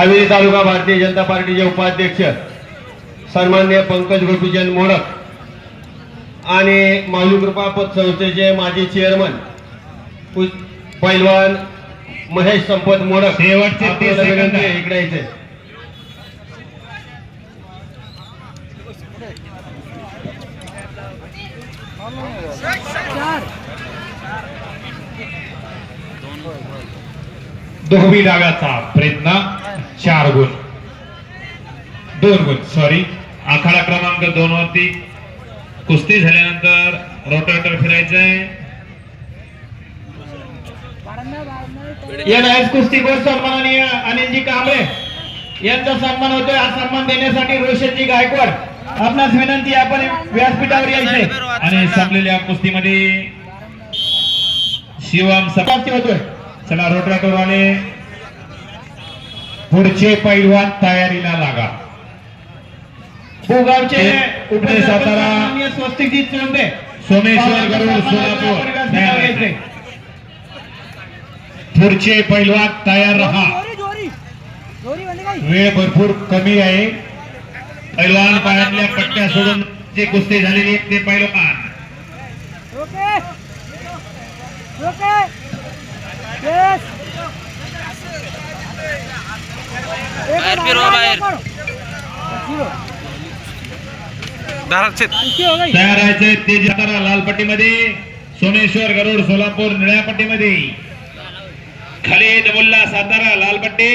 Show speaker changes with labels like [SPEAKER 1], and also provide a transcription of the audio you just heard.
[SPEAKER 1] हवेली तालुका भारतीय जनता पार्टीचे उपाध्यक्ष सन्मान्य पंकज गोपीचंद मोडक आणि माऊली कृपा पतसंस्थेचे माजी चेअरमन पैलवान महेश संपत मोडक.
[SPEAKER 2] शेवटचे तीस
[SPEAKER 1] आपल्याला
[SPEAKER 2] सेकंद
[SPEAKER 1] विनंती
[SPEAKER 2] आहे.
[SPEAKER 1] आहे, इकडे यायचे
[SPEAKER 2] दोहवी डाव्याचा प्रयत्न. चार गुण. दोन गुण. सॉरी आखाडा क्रमांक दोन वरती. कुस्ती झाल्यानंतर रोटेटर फिरायचंय.
[SPEAKER 3] या डायस कुस्तीकोर सन्माननीय अनिलजी कांबळे यांचा सन्मान होतोय. हा सन्मान देण्यासाठी रोशनजी गायकवाड आपणास विनंती आपण व्यासपीठावर यायचे
[SPEAKER 2] आणि संपलेल्या कुस्तीमध्ये शिवम सपा
[SPEAKER 3] समाप्ती होतोय.
[SPEAKER 2] चला रोटेटर वाले पुढचे पैलवान तयारीला लागा.
[SPEAKER 3] उपसरपंच
[SPEAKER 2] ते सातारा-
[SPEAKER 3] सन्माननीय स्वस्तिकजी चोंबे
[SPEAKER 2] सोमेश्वर गरुड सोलापूर. पुढचे पैलवान तयार राहा.
[SPEAKER 4] जोरी जोरी. जोरी म्हणजे
[SPEAKER 2] वेळ भरपूर कमी आहे. पैलवान पायातल्या पट्ट्या सोडून जे कुस्ती झालेली ते पैलवान.
[SPEAKER 4] ओके. ओके. येस
[SPEAKER 5] बाहेर फिरवा, बाहेर.
[SPEAKER 4] हो
[SPEAKER 2] तयार ते जाताना लाल पट्टीमध्ये सोमेश्वर गरुड सोलापूर निळ्या पट्टीमध्ये. खालीद मुल्ला सातारा लाल पट्टी